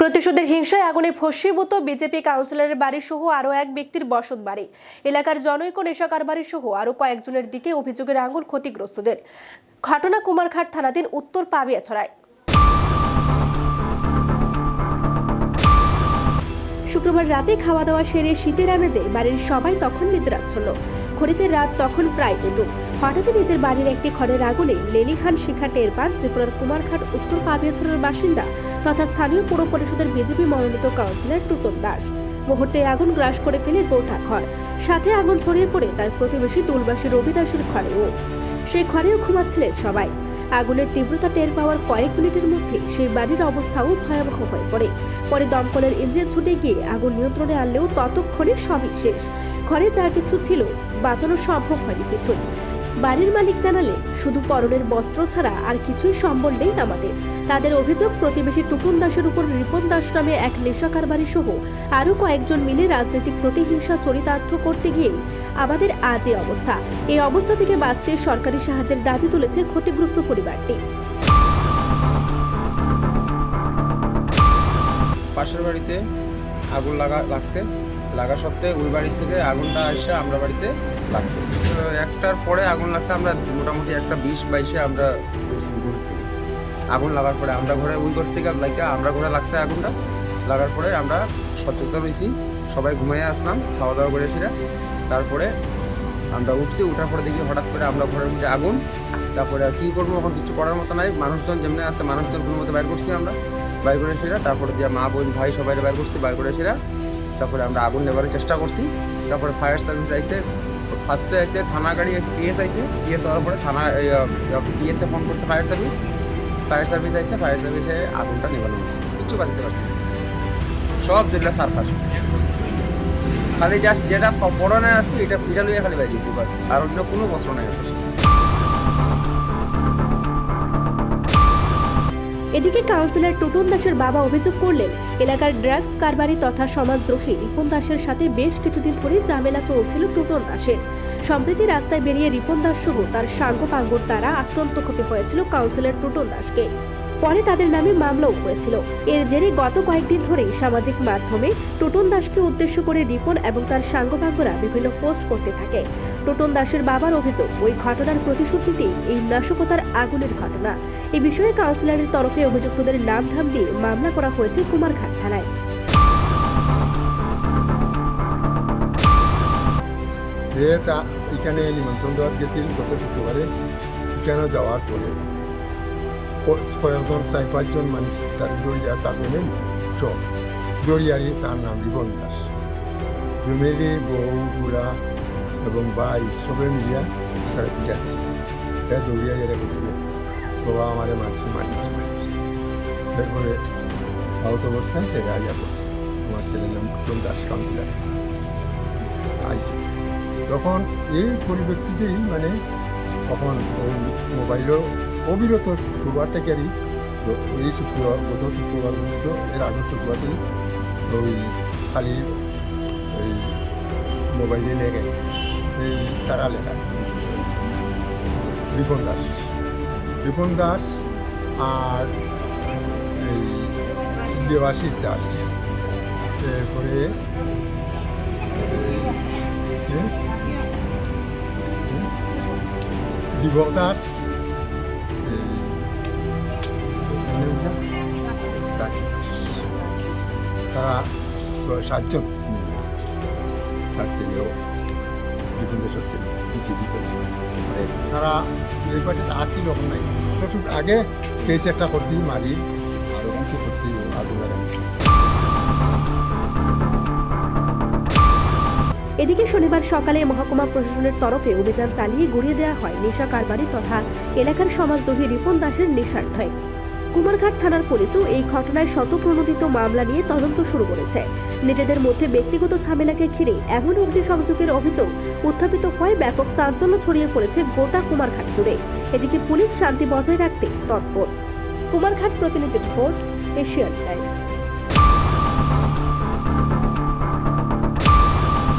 প্রতিশোধের হিংসায় আগুনে ভস্মীভূত বিজেপি কাউন্সিলরের বাড়ি সহ আরও এক ব্যক্তির বসত বাড়ি। এলাকার জনৈক নেশা কারবারি সহ আরও কয়েকজনের দিকে অভিযোগের আঙুল ক্ষতিগ্রস্তদের। ঘটনা কুমারঘাট থানাধীন উত্তর পাবিয়া ছড়ায়। শুক্রবার রাতে খাওয়া দাওয়া সেরে শীতের আমেজে বাড়ির সবাই তখন নিদ্রাচ্ছন্ন। ঘড়িতে রাত তখন প্রায় দুটো হঠাৎই নিজের বাড়ির একটি ঘরের আগুনে লেনি খান শিখা টের পান ত্রিপুরার কুমারঘাট উত্তর কাবিয়াছড়ার বাসিন্দা তথা স্থানীয় পৌর পরিষদের বিজেপি মনোনীত কাউন্সিলর টুটন দাস। মুহূর্তে আগুন গ্রাস করে ফেলে গোটা ঘর। সাথে আগুন ছড়িয়ে পড়ে তার প্রতিবেশী তুলবাসী রবি দাসের ঘরেও। সেই ঘরেও ঘুমাচ্ছিলেন সবাই। আগুনের তীব্রতা টের পাওয়ার কয়েক মিনিটের মধ্যে সেই বাড়ির অবস্থাও ভয়াবহ হয়ে পড়ে। পরে দমকলের ইঞ্জিন ছুটে গিয়ে আগুন নিয়ন্ত্রণে আনলেও ততক্ষণে সবই শেষ। ঘরে যা কিছু ছিল বাঁচানো সম্ভব হয়নি কিছুই। বাড়ির মালিক জানালে, শুধু পরনের বস্ত্র ছাড়া আর কিছুই সম্বল নেই আমাদের তাদের অভিযোগ, প্রতিবেশী টুকুন দাসের উপর রিপন দাস নামে এক নেশা কারবারি সহ আরও কয়েকজন মিলে রাজনৈতিক প্রতিহিংসা চরিতার্থ করতে গিয়ে আমাদের আজ এই অবস্থা। এই অবস্থা থেকে বাঁচতে সরকারি সাহায্যের দাবি তুলেছে ক্ষতিগ্রস্ত পরিবারটি। পাশের বাড়িতে আগুন লাগা লাগছে। লাগা সত্ত্বে ওই বাড়ি থেকে আগুনটা এসে আমরা বাড়িতে লাগছে। একটার পরে আগুন লাগছে, আমরা মোটামুটি একটা বিশ বাইশে আমরা উঠছি ঘর থেকে। আগুন লাগার পরে আমরা ঘরে, ওই ঘর থেকে লাইকা আমরা ঘরে লাগছে আগুনটা। লাগার পরে আমরা সচেতন হয়েছি, সবাই ঘুমাইয়ে আসলাম, খাওয়া দাওয়া করে সেটা তারপরে আমরা উঠছি, উঠার পরে দেখি হঠাৎ করে আমরা ঘরের মধ্যে আগুন। তারপরে আর কী করব এখন কিছু করার মতো নাই। মানুষজন যেমনি আছে, মানুষজন কোনো মতো বাইর করছি আমরা। বাইর করে সেরা তারপরে দিয়ে মা, বোন, ভাই সবাই বাইর করছি বাইর করে সেরা তারপরে আমরা আগুন নেবারের চেষ্টা করছি। তারপরে ফায়ার সার্ভিস আইসে ফার্স্টে আইসে থানা গাড়ি আইসে পিএস আইসে পিএস হওয়ার পরে থানা পিএসএ ফোন করছে ফায়ার সার্ভিস ফায়ার সার্ভিস আইসে ফায়ার সার্ভিসে আগুনটা নেবানো হয়েছে। কিচ্ছু বাঁচাতে পারছি। সব যেগুলো সারফাস খালি জাস্ট যেটা পড়নে আছে, এটা এটা লইয়া খালি বাইরে দিয়েছি বাস। আর অন্য কোনো বস্ত্র নাই। এদিকে কাউন্সিলর টুটন দাসের বাবা অভিযোগ করলেন, এলাকার ড্রাগস কারবারি তথা সমাজদ্রোহী রিপন দাসের সাথে বেশ কিছুদিন ধরে ঝামেলা চলছিল টুটন দাসের। সম্প্রতি রাস্তায় বেরিয়ে রিপন দাস সহ তার সাঙ্গ পাঙ্গর দ্বারা আক্রান্ত হতে হয়েছিল কাউন্সিলর টুটন দাসকে। পরে তাদের নামে মামলাও হয়েছিল এর জেরে গত কয়েকদিন ধরেই সামাজিক মাধ্যমে টোটন দাসকে উদ্দেশ্য করে রিপন এবং তার সাঙ্গপাঙ্গরা বিভিন্ন পোস্ট করতে থাকে। টোটন দাসের বাবার অভিযোগ, ওই ঘটনার প্রতিশোধ নিতেই এই নাশকতার আগুনের ঘটনা। এই বিষয়ে কাউন্সিলরের তরফে অভিযুক্তদের নাম ধাম দিয়ে মামলা করা হয়েছে কুমারঘাট থানায়। এ এখানে নিমন্ত্রণ দেওয়ার গেছিল গত শুক্রবারে। এখানে যাওয়ার পরে। ক- কয়েকজন চার পাঁচজন মানুষ তার দড়িয়া তাকে নেই সব দড়িয়ারি তার নাম রিবন দাস ফ্যামিলি বউ বুড়া এবং ভাই সবে মিলিয়া তারা পিটাচ্ছে এ দৌড়িয়া গেলে বলছিলেন বাবা আমারে মারছে মারিছে মারিছে তারপরে আহত অবস্থায় সে রাজা বসছে আমার ছেলের নাম কুটন দাস কাউন্সিলার আইসি তখন এই পরিপ্রেক্ষিতেই মানে তখন ওই মোবাইলও অবিরত শুক্রবার থেকেই তো ওই শুক্রবার গত শুক্রবার পর্যন্ত এর আগের শুক্রবারই ওই খালি ওই মোবাইলে লেগে এই তারা লেখা। রিপন দাস। রিপন দাস আর এই দেবাশিস দাস। এরপরে এই? দিবক দাস। সাতজন মিলে তার একটা এদিকে শনিবার সকালে মহকুমা প্রশাসনের তরফে অভিযান চালিয়ে গড়িয়ে দেওয়া হয় নেশা কারবারি তথা এলাকার সমাজদ্রোহী রিপন দাসের নেশার ঢয় কুমারঘাট থানার পুলিশও এই ঘটনায় শতপ্রণোদিত মামলা নিয়ে তদন্ত শুরু করেছে। নিজেদের মধ্যে ব্যক্তিগত ঝামেলাকে ঘিরে এমন অগ্নিসংযোগের অভিযোগ উত্থাপিত হয়ে ব্যাপক চাঞ্চল্য ছড়িয়ে পড়েছে গোটা কুমারঘাট জুড়ে। এদিকে পুলিশ শান্তি বজায় রাখতে তৎপর। কুমারঘাট প্রতিনিধি ভোট এশিয়ান টাইমস।